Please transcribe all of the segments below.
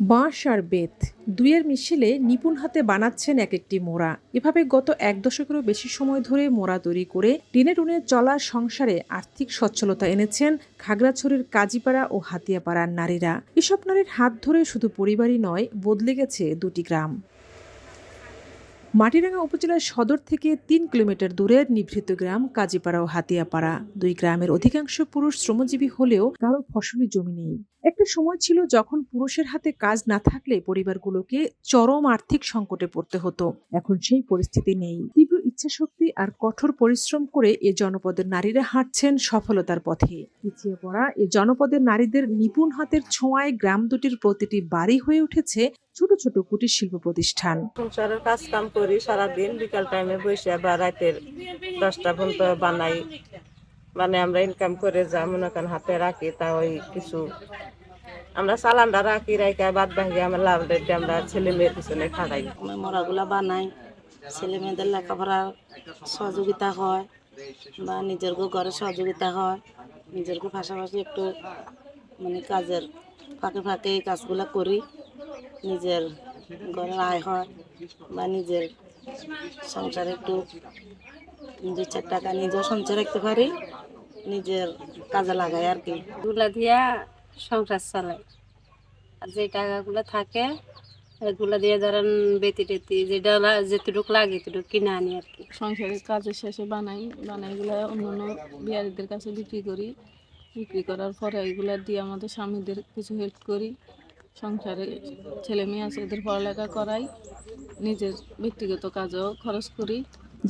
বাঁশ আর বেত দুইয়ের মিশেলে নিপুণ হাতে বানাচ্ছেন এক একটি মোড়া। এভাবে গত এক দশকেরও বেশি সময় ধরে মোড়া তৈরি করে টেনে টুনে চলা সংসারে আর্থিক সচ্ছলতা এনেছেন খাগড়াছড়ির কাজীপাড়া ও হাতিয়াপাড়ার নারীরা। এসব নারীর হাত ধরে শুধু পরিবারই নয়, বদলে গেছে দুটি গ্রাম। মাটিরাঙ্গা উপজেলার সদর থেকে তিন কিলোমিটার দূরের নিভৃত গ্রাম কাজীপাড়া ও হাতিয়াপাড়া। দুই গ্রামের অধিকাংশ পুরুষ শ্রমজীবী হলেও কারও ফসলি জমি নেই। একটা সময় ছিল যখন পুরুষের হাতে কাজ না থাকলে পরিবারগুলোকে চরম আর্থিক সংকটে পড়তে হতো। এখন সেই পরিস্থিতি নেই। তীব্র ইচ্ছাশক্তি আর কঠোর পরিশ্রম করে এ জনপদের নারীরা হাঁটছেন সফলতার পথে। পিছিয়ে পড়া এ জনপদের নারীদের নিপুণ হাতের ছোঁয়ায় গ্রাম দুটির প্রতিটি বাড়ি হয়ে উঠেছে ছোট ছোট কুটির শিল্প প্রতিষ্ঠান। সংসারের কাজ কাম করি সারাদিন বিকাল টাইমে বসে বা রাতের দশটা পর্যন্ত বানাই। মানে আমরা ইনকাম করে যা মনে করেন হাতে রাখি তা ওই কিছু। আমরা চালানটা রাখি রাখা বাদ বাকি আমরা লাভ রেটে আমরা ছেলে মেয়ের পিছনে খাটাই। মরাগুলা বানাই। ছেলে মেয়েদের লেখাপড়া সহযোগিতা হয় বা নিজেরকেও ঘরে সহযোগিতা হয়। নিজেরকেও পাশাপাশি একটু মানে কাজের ফাঁকে ফাঁকে এই কাজগুলো করি। নিজের ঘরের আয় হয় বা নিজের সংসারে একটু দু চার টাকা নিজেও সঞ্চয় রাখতে পারি, নিজের কাজে লাগাই আর কি। এগুলা দিয়া সংসার চালাই আর যে টাকাগুলো থাকে এগুলা দিয়ে ধরেন বেতি টেতি যেটা যেটুকু লাগে এতটুকু কিনে আনি আর কি। সংসারের কাজের শেষে বানাই বানাই এগুলো অন্য অন্য বিহারিদের কাছে বিক্রি করি। বিক্রি করার পরে এগুলো দিয়ে আমাদের স্বামীদের কিছু হেল্প করি। সংসারে ছেলে মেয়ে আছে এদের পড়ালেখা করাই। নিজের ব্যক্তিগত কাজেও খরচ করি।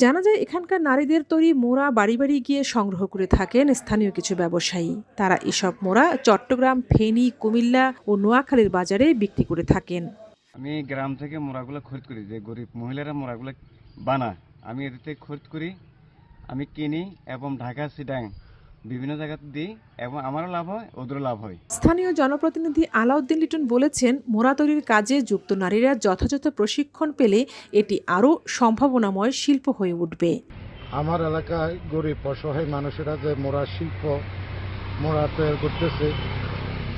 জানা যায় এখানকার নারীদের তৈরি মোড়া বাড়ি বাড়ি গিয়ে সংগ্রহ করে থাকেন স্থানীয় কিছু ব্যবসায়ী। তারা এসব মোড়া চট্টগ্রাম ফেনী কুমিল্লা ও নোয়াখালীর বাজারে বিক্রি করে থাকেন। আমি গ্রাম থেকে মোড়াগুলো খরিদ করি যে গরিব মহিলারা মোড়াগুলো বানায়। আমি এদের থেকে খরিদ করি আমি কিনি এবং ঢাকা সিডাং বিভিন্ন জায়গাতে দিই এবং আমারও লাভ হয় ওদেরও লাভ হয়। স্থানীয় জনপ্রতিনিধি আলাউদ্দিন লিটন বলেছেন মোড়া তৈরির কাজে যুক্ত নারীরা যথাযথ প্রশিক্ষণ পেলে এটি আরও সম্ভাবনাময় শিল্প হয়ে উঠবে। আমার এলাকায় গরিব অসহায় মানুষেরা যে মোড়া শিল্প মোড়া তৈরি করতেছে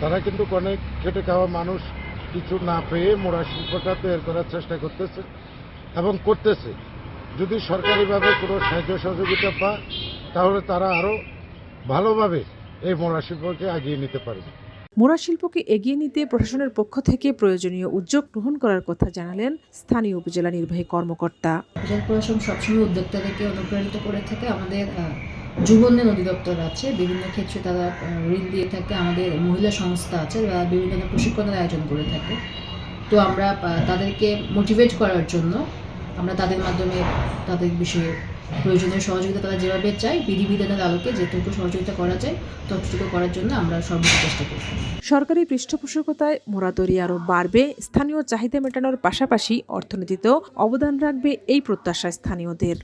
তারা কিন্তু অনেক খেটে খাওয়া মানুষ কিছু না পেয়ে মোড়া শিল্পটা তৈরি করার চেষ্টা করতেছে এবং করতেছে। যদি সরকারিভাবে কোনো সাহায্য সহযোগিতা পায় তাহলে তারা আরও ভালোভাবে এই মোড়া শিল্পকে আগিয়ে নিতে পারবে। মোড়া শিল্পকে এগিয়ে নিতে প্রশাসনের পক্ষ থেকে প্রয়োজনীয় উদ্যোগ গ্রহণ করার কথা জানালেন স্থানীয় উপজেলা নির্বাহী কর্মকর্তা। জেলা প্রশাসন সবসময় উদ্যোক্তাদেরকে অনুপ্রাণিত করে থাকে। আমাদের যুব উন্নয়ন অধিদপ্তর আছে, বিভিন্ন ক্ষেত্রে তারা ঋণ দিয়ে থাকে, আমাদের মহিলা সংস্থা আছে, বা বিভিন্ন ধরনের প্রশিক্ষণের আয়োজন করে থাকে। তো আমরা তাদেরকে মোটিভেট করার জন্য আমরা তাদের মাধ্যমে তাদের বিষয়ে প্রয়োজনীয় সহযোগিতা তারা যেভাবে চায়, বিধিবিধানের আলোকে যেটুকু সহযোগিতা করা যায়, ততটুকু করার জন্য আমরা সর্বোচ্চ চেষ্টা করি। সরকারি পৃষ্ঠপোষকতায় মোড়া তৈরি আরও বাড়বে, স্থানীয় চাহিদা মেটানোর পাশাপাশি অর্থনীতিতেও অবদান রাখবে এই প্রত্যাশা স্থানীয়দের।